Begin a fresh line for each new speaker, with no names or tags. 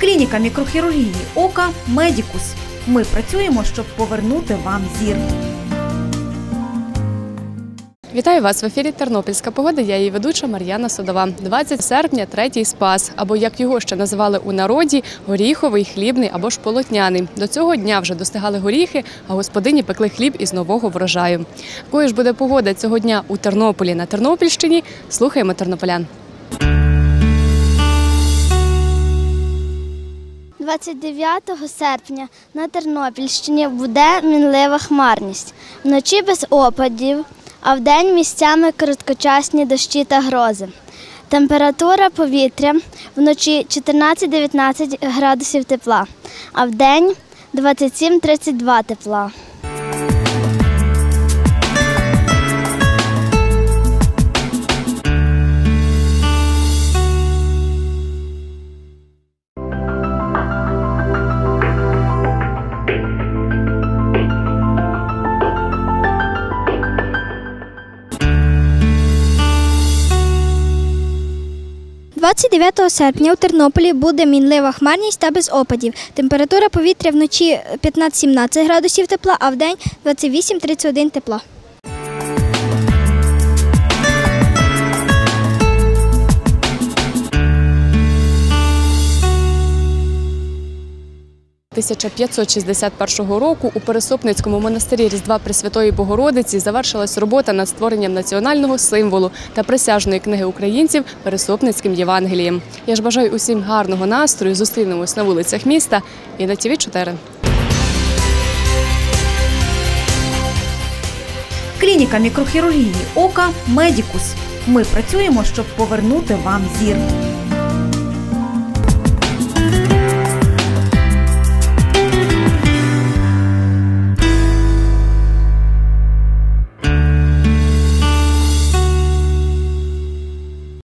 Клініка мікрохірургії ока Медікус. Ми працюємо, щоб повернути вам зір.
Вітаю вас в ефірі Тернопільська погода. Я її ведуча Мар'яна Садова. 20 серпня, третій спас, або як його ще називали у народі, горіховий, хлібний або ж полотняний. До цього дня вже достигали горіхи, а господині пекли хліб із нового врожаю. Якою ж буде погода цього дня у Тернополі на Тернопільщині? Слухаємо тернополян.
29 серпня на Тернопільщині буде мінлива хмарність. Вночі без опадів, а вдень місцями короткочасні дощі та грози. Температура повітря вночі 14-19 градусів тепла, а вдень 27-32 тепла.
– 29 серпня у Тернополі буде мінлива хмарність та без опадів. Температура повітря вночі 15-17 градусів тепла, а в день 28-31 тепла.
– 1561 року у Пересопницькому монастирі Різдва Пресвятої Богородиці завершилась робота над створенням національного символу та присяжної книги українців Пересопницьким Євангелієм. Я ж бажаю усім гарного настрою. Зустрінемось на вулицях міста і на ТВ 4
Клініка мікрохірургії ока Медікус. Ми працюємо, щоб повернути вам зір.